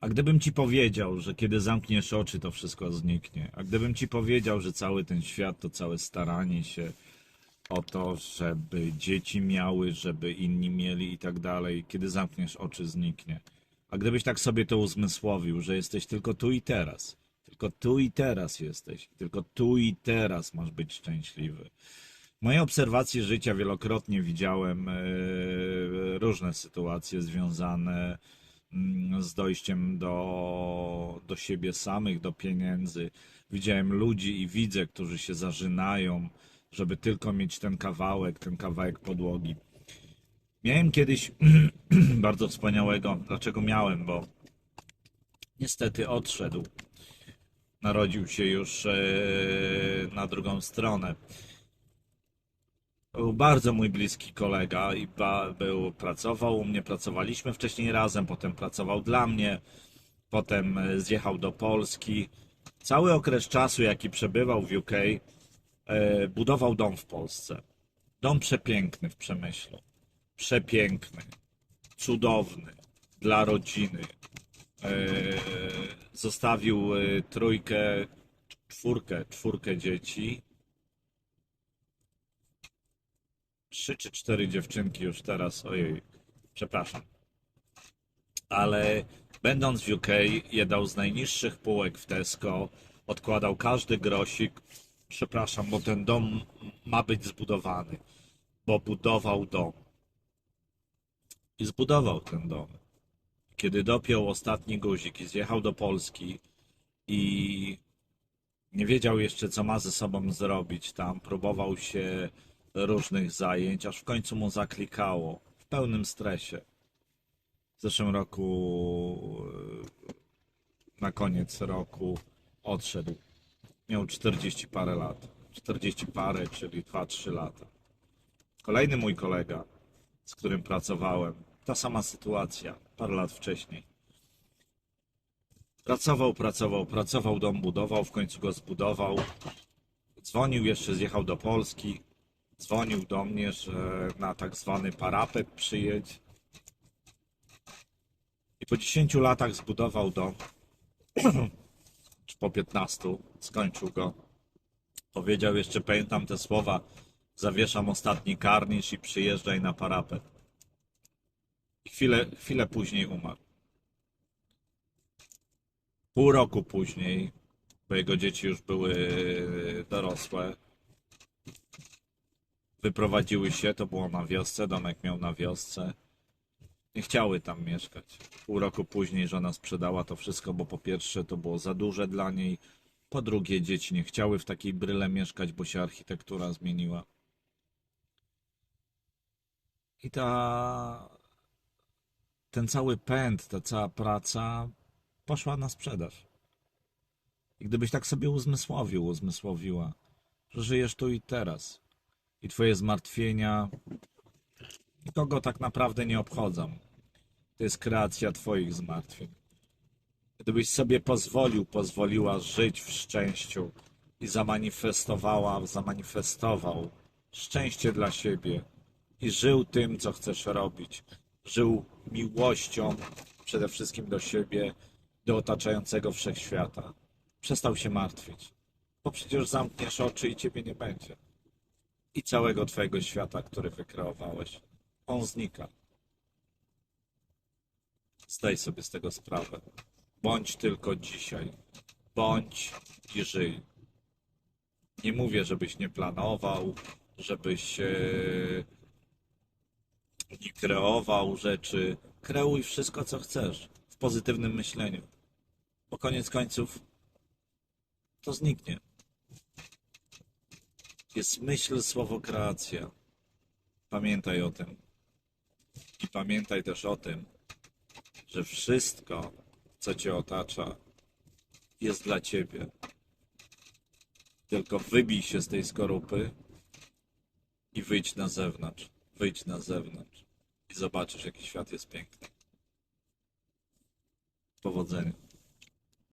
A gdybym ci powiedział, że kiedy zamkniesz oczy, to wszystko zniknie. A gdybym ci powiedział, że cały ten świat to całe staranie się o to, żeby dzieci miały, żeby inni mieli i tak dalej, kiedy zamkniesz oczy, zniknie. A gdybyś tak sobie to uzmysłowił, że jesteś tylko tu i teraz, tylko tu i teraz jesteś, tylko tu i teraz masz być szczęśliwy. W mojej obserwacji życia wielokrotnie widziałem e, różne sytuacje związane mm, z dojściem do, do siebie samych, do pieniędzy. Widziałem ludzi i widzę, którzy się zażynają, żeby tylko mieć ten kawałek, ten kawałek podłogi. Miałem kiedyś bardzo wspaniałego. Dlaczego miałem? Bo niestety odszedł. Narodził się już e, na drugą stronę. Był bardzo mój bliski kolega i był, pracował u mnie, pracowaliśmy wcześniej razem, potem pracował dla mnie, potem e, zjechał do Polski. Cały okres czasu, jaki przebywał w UK, e, budował dom w Polsce. Dom przepiękny w Przemyślu. Przepiękny, cudowny, dla rodziny. E, zostawił trójkę, czwórkę, czwórkę dzieci. Trzy czy cztery dziewczynki już teraz, ojej, przepraszam. Ale będąc w UK, jedał z najniższych półek w Tesco, odkładał każdy grosik. Przepraszam, bo ten dom ma być zbudowany, bo budował dom. I zbudował ten dom. Kiedy dopiął ostatni guzik i zjechał do Polski i nie wiedział jeszcze, co ma ze sobą zrobić tam, próbował się różnych zajęć, aż w końcu mu zaklikało w pełnym stresie. W zeszłym roku, e, na koniec roku, odszedł. Miał 40 parę lat. 40 parę, czyli 2-3 lata. Kolejny mój kolega, z którym pracowałem, ta sama sytuacja, parę lat wcześniej. Pracował, pracował, pracował, dom budował, w końcu go zbudował. Dzwonił jeszcze, zjechał do Polski. Dzwonił do mnie, że na tak zwany parapet przyjedź. I po 10 latach zbudował dom. Czy po 15 skończył go. Powiedział jeszcze, pamiętam te słowa, zawieszam ostatni karnisz i przyjeżdżaj na parapet. Chwilę, chwilę później umarł. Pół roku później, bo jego dzieci już były dorosłe, wyprowadziły się, to było na wiosce, domek miał na wiosce. Nie chciały tam mieszkać. Pół roku później żona sprzedała to wszystko, bo po pierwsze to było za duże dla niej, po drugie dzieci nie chciały w takiej bryle mieszkać, bo się architektura zmieniła. I ta, ten cały pęd, ta cała praca poszła na sprzedaż. I gdybyś tak sobie uzmysłowił, uzmysłowiła, że żyjesz tu i teraz i twoje zmartwienia nikogo tak naprawdę nie obchodzą. To jest kreacja twoich zmartwień. Gdybyś sobie pozwolił, pozwoliła żyć w szczęściu i zamanifestowała, zamanifestował szczęście dla siebie i żył tym, co chcesz robić. Żył miłością przede wszystkim do siebie, do otaczającego wszechświata. Przestał się martwić, bo przecież zamkniesz oczy i ciebie nie będzie. I całego twojego świata, który wykreowałeś, on znika. Zdaj sobie z tego sprawę. Bądź tylko dzisiaj. Bądź i żyj. Nie mówię, żebyś nie planował, żebyś e, nie kreował rzeczy. Kreuj wszystko, co chcesz w pozytywnym myśleniu. Bo koniec końców to zniknie. Jest myśl, słowo, kreacja. Pamiętaj o tym. I pamiętaj też o tym, że wszystko, co cię otacza, jest dla ciebie. Tylko wybij się z tej skorupy i wyjdź na zewnątrz. Wyjdź na zewnątrz i zobaczysz, jaki świat jest piękny. Powodzenia.